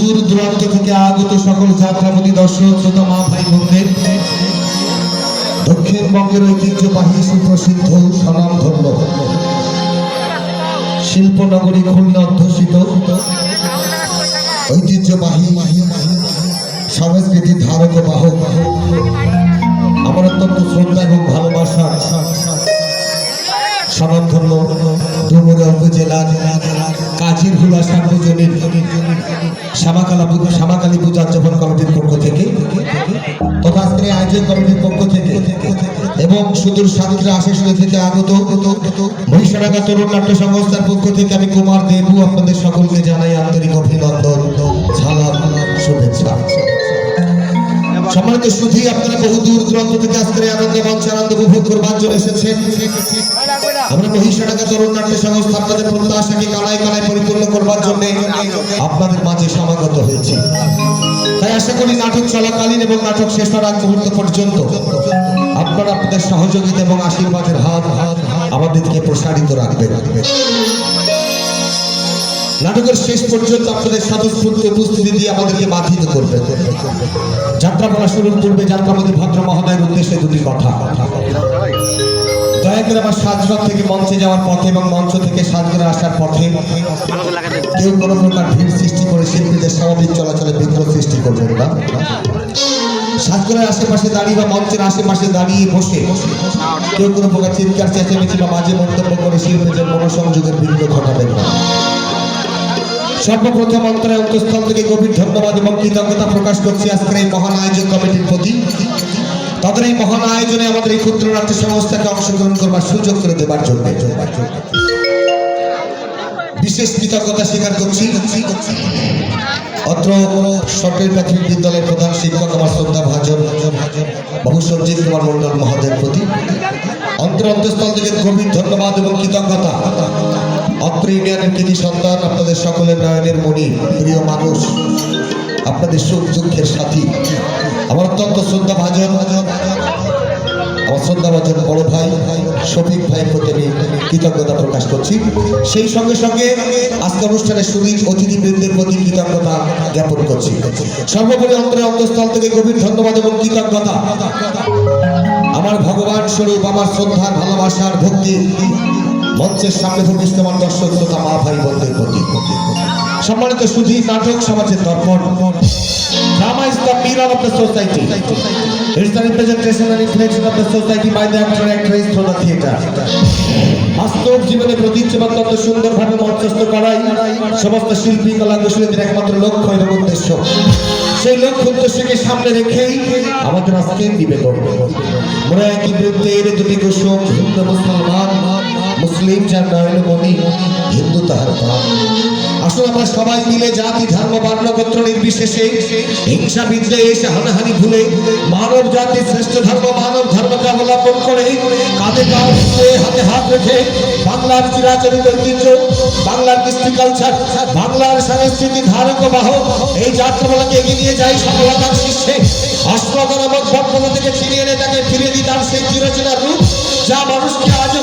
দূর দূরান্ত থেকে আগত সকল যাত্রাপতি দর্শক, শ্রোতা, মা, ভাই, বোনদের। দক্ষিণবঙ্গের ঐতিহ্যবাহী সুপ্রসিদ্ধ স্বনামধন্য শিল্পনগরী খুলনা অধ্যুষিত। ঐতিহ্যবাহী সংস্কৃতির ধারক বাহক। আমার অত্যন্ত শ্রদ্ধা এবং ভালোবাসা। স্বনামধন্য ডুমুরিয়া উপজেলার কাজীর হুলা সার্বজনীন শ্যামাকালা শ্যামাকালী পূজা উদযাপন কমিটির পক্ষ থেকে, তথা আজকের আয়োজন কমিটির পক্ষ থেকে, এবং সুদূর সাতক্ষীরা আশেষণী থেকে আগত মহিষাডাঙ্গা তরুণ নাট্য সংস্থার পক্ষ থেকে আমি কুমার দেবু আপনাদের সকলকে জানাই আন্তরিক অভিনন্দন সালাম সম্মানিত সুধী, আপনারা বহু দূর দূরান্ত থেকে আজকের আনন্দ, মঞ্চ, আনন্দ উপভোগ করবার জন্য এসেছেন। আমরা মহিষা মহিষাডাঙ্গা তরুণ নাট্য সংস্থা আপনাদের প্রত্যাশাকে কালায় কালায় পরিপূর্ণ করবার জন্য আপনাদের মাঝে সমাগত হয়েছে। তাই আশা করি নাটক চলাকালীন এবং নাটক শেষ হওয়ার মুহূর্ত পর্যন্ত আপনারা আপনাদের সহযোগিতা এবং আশীর্বাদের হাত হাত আমাদেরকে প্রসারিত রাখবেন। নাটকের শেষ পর্যন্ত আপনাদের স্বতঃস্ফূর্ত উপস্থিতি দিয়ে আমাদেরকে বাধিত করবে। যাত্রাপালা শুরুর পূর্বে যাত্রাপতি ভদ্র মহোদয়ের উদ্দেশ্যে দুটি কথা। দয়া করে আমার সাজঘর থেকে মঞ্চে যাওয়ার পথে এবং মঞ্চ থেকে সাজঘরে আসার পথে কেউ কোনো প্রকার ভিড় সৃষ্টি করে শিল্পীদের স্বাভাবিক চলাচলে বিঘ্ন সৃষ্টি করবেন না। সাজঘরের আশেপাশে দাঁড়িয়ে বা মঞ্চের আশেপাশে দাঁড়িয়ে বসে কেউ কোনো প্রকার চিৎকার, চেঁচামেচি বা মাঝে মন্তব্য করে শিল্পীদের মনোসংযোগের বিঘ্ন ঘটাবেন না। সর্বপ্রথম অন্তরে অন্তঃস্থল থেকে গভীর ধন্যবাদ এবং কৃতজ্ঞতা প্রকাশ করছি আজকের এই মহান আয়োজক কমিটির প্রতি। তাদের এই মহান আয়োজনে আমাদের এই ক্ষুদ্র নাট্য সংস্থাকে অংশগ্রহণ করবার সুযোগ করে দেবার জন্য। বিশেষ কৃতজ্ঞতা স্বীকার করছি। অত্র সরকারি প্রাথমিক বিদ্যালয়ের প্রধান শিক্ষক আমার শ্রদ্ধা ভাজন বহু সঞ্জিত কুমার মন্ডল মহোদয়ের প্রতি। অন্তর অন্তঃস্থল থেকে গভীর ধন্যবাদ এবং কৃতজ্ঞতা। ইউনিয়নের কৃতি সন্তান আপনাদের সকলের নয়নের মণি, প্রিয় মানুষ, আপনাদের সুখ দুঃখের সাথী। আমার অত্যন্ত শ্রদ্ধা ভাজন শ্রদ্ধাভাজন বড় ভাই প্রতি কৃতজ্ঞতা প্রকাশ করছি। সেই সঙ্গে সঙ্গে আজকে অনুষ্ঠানের সুদী অতিথিবৃন্দের প্রতি কৃতজ্ঞতা জ্ঞাপন করছি। সর্বোপরি অন্তরে অন্তঃস্থল থেকে গভীর ধন্যবাদ এবং কৃতজ্ঞতা। আমার ভগবান স্বরূপ, আমার শ্রদ্ধার, ভালোবাসার ভক্তি মঞ্চের সামনে ভূমিষ্ঠ আমার দর্শক শ্রোতা মা ভাই বোনদের প্রতি। সম্মানিত সুধী নাটক সমাজের দর্পণ. বাস্তব জীবনে সুন্দরভাবে মঞ্চস্থ করাই সমস্ত শিল্পী, কলা কুশলীদের একমাত্র লক্ষ্য এবং উদ্দেশ্য। সেই লক্ষ্য, উদ্দেশ্যকে সামনে রেখেই আমাদের আজকে নিবেদন মোরা একই দুটি কুসুম, হিন্দু, মুসলমান, মুসলিম যার নয়ন মণি হিন্দু তাহার আসলে আমরা সবাই মিলে জাতি, ধর্ম, বর্ণ, গোত্র নির্বিশেষে হিংসা বিদ্বেষ হানাহানি ভুলে মানব জাতির শ্রেষ্ঠ ধর্ম, মানব ধর্মকে অবলম্বন করে কাঁধে কাঁধ হাতে হাত রেখে বাংলার চিরাচরিত ঐতিহ্য, বাংলার কৃষ্টি কালচার বাংলার সংস্কৃতি ধারক ও বাহক, এই যাত্রাপালাকে এগিয়ে নিয়ে যাই সফলতার শীর্ষে। অশ্রতা নামক বর্তমান থেকে ফিরিয়ে এনে তাকে ফিরিয়ে দিতাম সেই চিরচেনা রূপ, যা মানুষকে আজও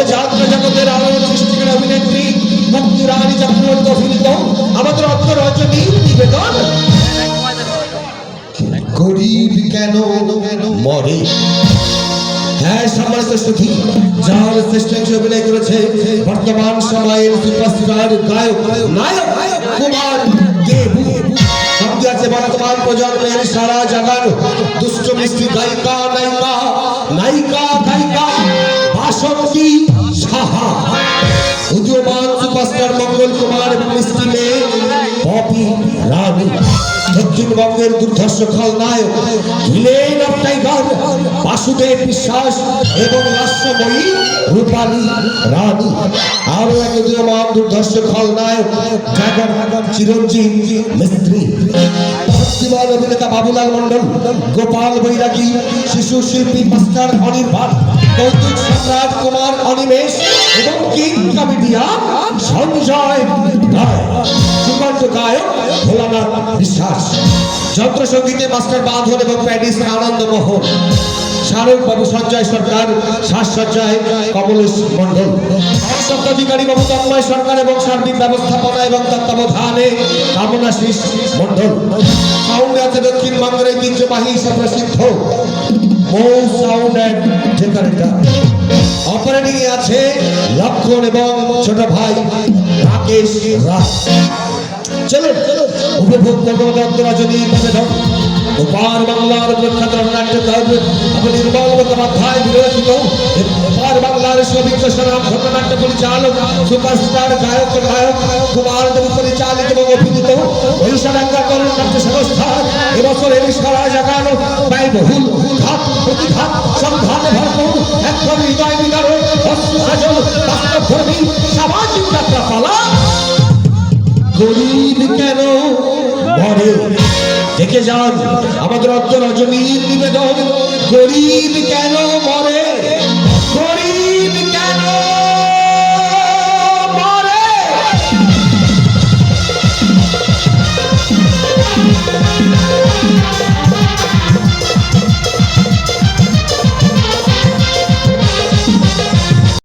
রানী চক্রবর্তী অভিনীত আমাদের অর্থ রজনী নিবেদন। গরিব কেন মরে? হ্যাঁ সম্মানিত সুধী যার শ্রেষ্ঠ অভিনয় করেছে বর্তমান সময়ের সুপারস্টার গায়ক, নায়ক, কুমার দেবু। সঙ্গে আছে বর্তমান প্রজন্মের সারা জাগার দুষ্ট মিষ্টি গায়িকা, নায়িকা নায়িকা মঙ্গল কুমার মিষ্টি পপি রানী, দক্ষিণবঙ্গের দুর্ধর্ষ খলনায়ক, ভিলেন অফ টাইগার, বাসুদেব বিশ্বাস এবং লাস্যময়ী রূপালী রানী। আরও এক উদীয়মান দুর্ধর্ষ খলনায়ক জাগার চিরঞ্জিত মিস্ত্রি। জীবন অভিনেতা বাবুলাল মন্ডল গোপাল বৈরাগী, শিশু শিল্পী মাস্টার অনির্বাণ, কৌতুক সম্রাট কুমার অনিমেষ এবং কিং কমেডিয়ান সঞ্জয় রায় সুকান্ত গায়ক ভোলানাথ বিশ্বাস। যন্ত্রসঙ্গীতে মাস্টার বাঁধন এবং প্যাডিস আনন্দ মোহন শাহরুখ বাবু, সঞ্জয় সরকার সাজসজ্জায় কমলেশ মন্ডল সপ্তাধিকারী বাবু, তন্ময় সরকার এবং সার্বিক ব্যবস্থাপনা এবং তত্ত্বাবধানে কামনাশিস মন্ডল সাউন্ড আছে দক্ষিণবঙ্গের ঐতিহ্যবাহী হিসেবে প্রসিদ্ধ Mou sound and decorator operating আছে লক্ষণ এবং ছোট ভাই রাকেশ দেব পরিচালিত এবছরের সারা জাগানো ব্যয়বহুল ঘাত, প্রতিঘাত এখন হৃদয় সামাজিক যাত্রা পালা। গরিব কেন ভরে? দেখে যান, আমাদের অর্থ রজনীর নিবেদন। গরিব কেন মরে